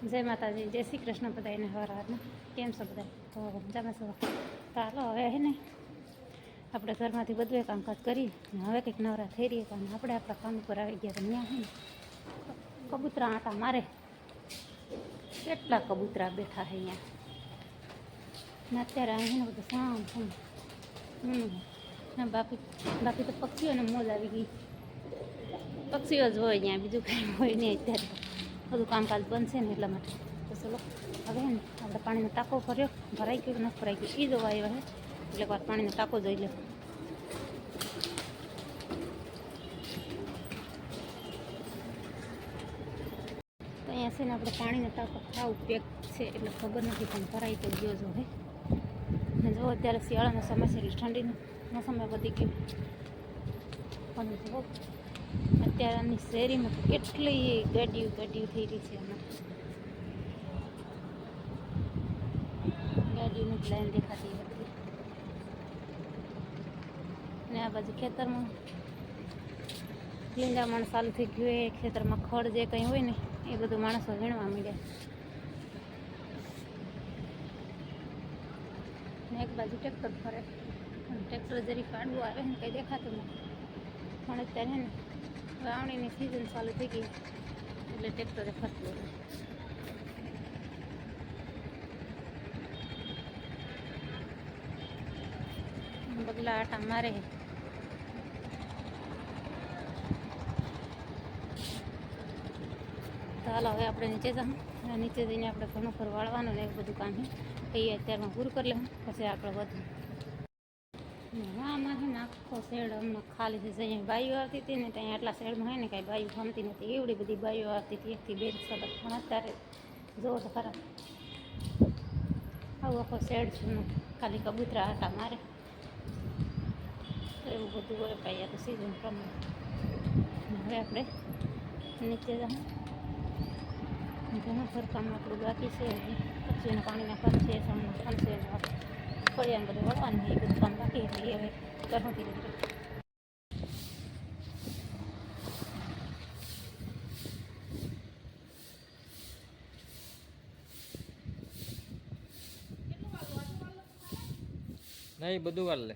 જય માતાજી, જય શ્રી કૃષ્ણ બધાને હવાર હવારના કેમ છો બધા તો મજામાં છો? હાલો હવે હે ને, આપણે ઘરમાંથી બધું કામકાજ કરી હવે કંઈક નવરા થઈ રહીએ કારણ આપણે આપણા કામ ઉપર આવી ગયા ત્યાં હે ને. કબૂતરા આટા મારે. કેટલા કબૂતરા બેઠા છે અહીંયા ને અત્યારે અહીં બધું શામ શામ હમ. બાકી બાકી તો પક્ષીઓને મોજ આવી ગઈ. પક્ષીઓ જ હોય અહીંયા બીજું કંઈ હોય નહીં અત્યારે. બધું કામકાજ બનશે ને એટલા માટે. તો ચલો, હવે હે ને આપણે પાણીનો ટાંકો ભર્યો. ભરાઈ ગયો કે નથી ભરાઈ ગયો? એ જોવા આવ્યા છે એટલે એક વાર પાણીનો ટાંકો જોઈ લે. તો અહીંયા છે ને આપણે પાણીનો ટાંકો ખાવ પેક છે, એટલે ખબર નથી પણ ભરાઈ તો ગયો જો હે. અને જો અત્યારે શિયાળાનો સમય છે, એટલે ઠંડીનો મોસમ વધી ગયું. પણ જો અત્યારે શેરીમાં કેટલી ગાડીઓ ગાડીઓ થઈ રહી છે અમારે ગાડીઓની લાઈન દેખાતી હતી ને આ બાજુ ખેતરમાં લીંડામણ ચાલુ થઈ ગયું એ ખેતરમાં ખડ જે કંઈ હોય ને, એ બધું માણસો વીણવા માંડ્યા. ને એક બાજુ ટ્રેક્ટર ફરે. ટ્રેક્ટર જરી કાઢવું આવે ને કંઈ દેખાતું નથી. પણ અત્યારે ને વાવણીની સિઝન ચાલુ થઈ ગઈ. એટલે ટ્રેક્ટરે ફરતું બગલા આટા મારે. ચાલો હવે આપણે નીચે જાઉં નીચે જઈને આપણે ઘણું ફર વાળવાનું ને એવું બધું કામ એ અત્યારમાં પૂરું કરી લેવું પછી આપણે વધુ. આમાં છે ને આખો શેડ અમને ખાલી છે અહીંયા બાઈઓ આવતી હતી ને ત્યાં આટલા શેડમાં હોય ને કાંઈ બાઈઓ ગમતી નથી. એવડી બધી બાઈઓ આવતી હતી, એકથી બે સતત પણ અત્યારે જોવો તો ખરા. આવું આખો શેડ છે ને ખાલી કબૂતરા આટા મારે. એવું બધું હોય કાંઈ આ તો સિઝન પ્રમાણે. હવે આપણે નીચે જાઉં ઘણું ફરકામ આપણું બાકી છે. પક્ષીને પાણીના પંચે સામના પંચે ફળિયાને બધું વળવાનું એ બધું કામ બાકી એટલે એ હવે કરવું ધીરે ધીરે નહીં બધું વાર લે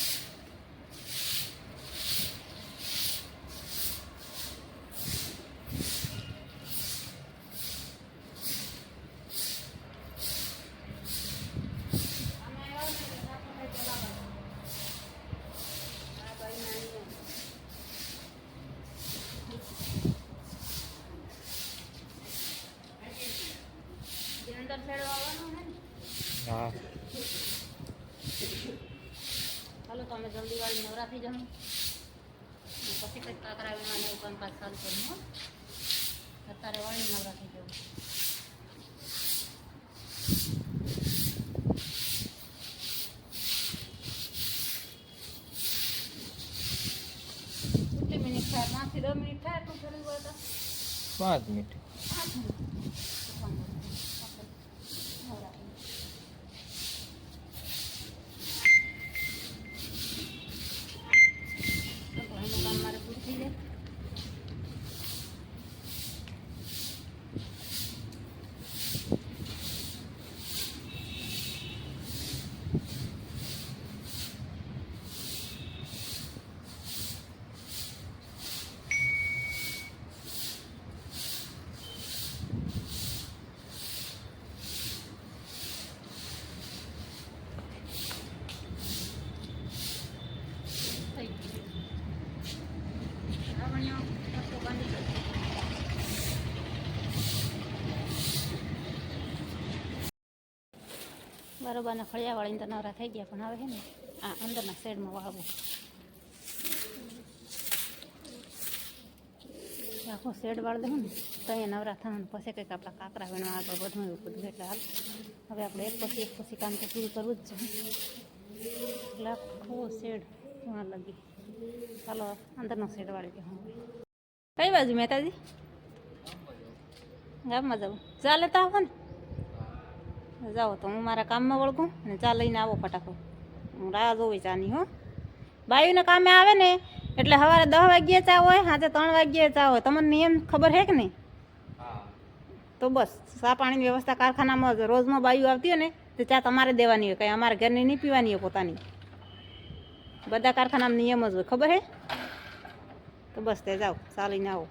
હે તમે જલ્દી વાળી નવરા થઈ જવું પછી કંઈક કાકરા વીણવાનું એવું કામકાજ ચાલુ કરવું અત્યારે વાળી નવરા થઈ જવું પાંચ મિનિટ પાંચ મિનિટ નવરા થઈ જઈએ. તો ઘરનું કામ મારે પૂરું થઈ જાય થઈ ગયું રાવણિયો રસ્તો બાંધી ગયો. બરોબરના ફળિયા વાળીને તો નવરા થઈ ગયા, પણ હવે છે ને આ અંદરના શેડમાં વાવવું. આખો શેડ વાળ દઉં ને, તો અહીંયા નવરા થવાનું પછી કંઈક આપણા કાકરા વીણવા આગળ વધવું એવું બધું એટલે હાલ. હવે આપણે એક પછી એક પછી કામ તો પૂરું કરવું જ છે. એટલે આખો શેડ ત્યાં લગી. ચાલો, અંદરનો શેડ વાળી દઉં. કઈ બાજુ, મહેતાજી? ગામમાં જાઉં ચાલે તો આવો ને. જાઓ તો હું મારા કામમાં વળગું અને ચા લઈને આવો ફટાફટ. હું રાહ જોવી ચાની હો. બાયુને કામે આવે ને એટલે સવારે દસ વાગ્યે ચા હોય સાંજે ત્રણ વાગ્યે ચા હોય. તમને નિયમ ખબર છે કે નહીં? તો બસ ચા પાણીની વ્યવસ્થા કારખાનામાં જ. રોજમાં બાયુ આવતી હોય ને તો ચા તમારે દેવાની હોય. કંઈ અમારે ઘરની નહીં પીવાની હોય પોતાની. બધા કારખાનામાં નિયમ જ હોય. ખબર હે તો બસ તે જાઓ. ચાલીને આવો.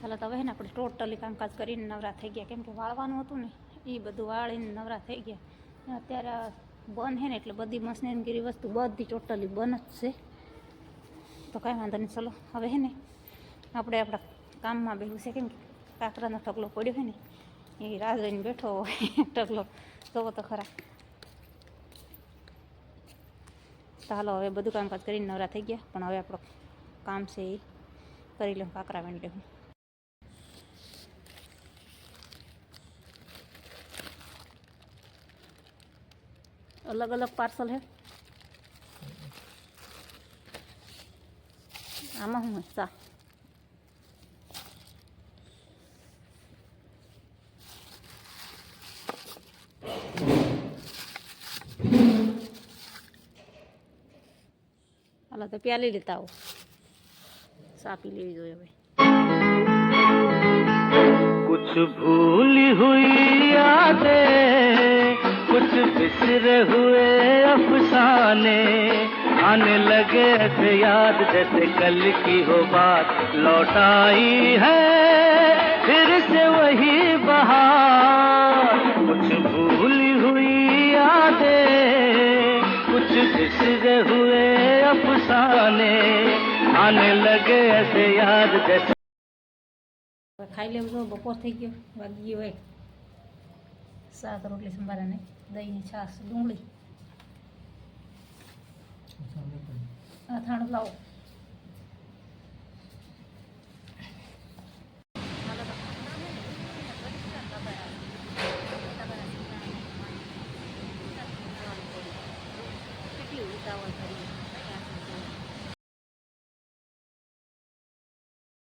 ચાલો તો હવે ને આપણે ટોટલી કામકાજ કરીને નવરા થઈ ગયા. કેમ કે વાળવાનું હતું ને. એ બધું વાળીને નવરા થઈ ગયા. અત્યારે બંધ છે ને એટલે બધી મશીનગીરી વસ્તુ બધી ટોટલી બંધ જ છે. તો કાંઈ વાંધો નહીં, ચલો. હવે છે ને આપણે આપણા કામમાં બેઠું છે કેમ કે કાકરાનો ઢગલો પડ્યો હોય ને, એ રાહ જોઈને બેઠો હોય ઢગલો. જોવો તો ખરા. હાલો, હવે બધું કામકાજ કરીને નવરા થઈ ગયા, પણ હવે આપણો કામ છે એ કરી લઉં, કાકરા વેણી લઉં. अलग अलग पार्सल है આમાં હું હોય ચા હાલો તો પ્યાલી લેતા આવો ચા પી લેવી જોઈએ હવે कुछ भूली हुई यादें कुछ बिसरे हुए अफसाने आने लगे ऐसे याद जैसे कल की हो बात लौट आई है फिर से वही बहार कुछ भूली हुई यादें कुछ बिसरे हुए अफसाने आने लगे ऐसे याद जैसे હવે ખાઈ લેવું તો બપોર થઈ ગયો વાગી ગયો એક શાક રોટલી સંભારાને દહીંની છાશ ડુંગળી. અથાણું લાવો.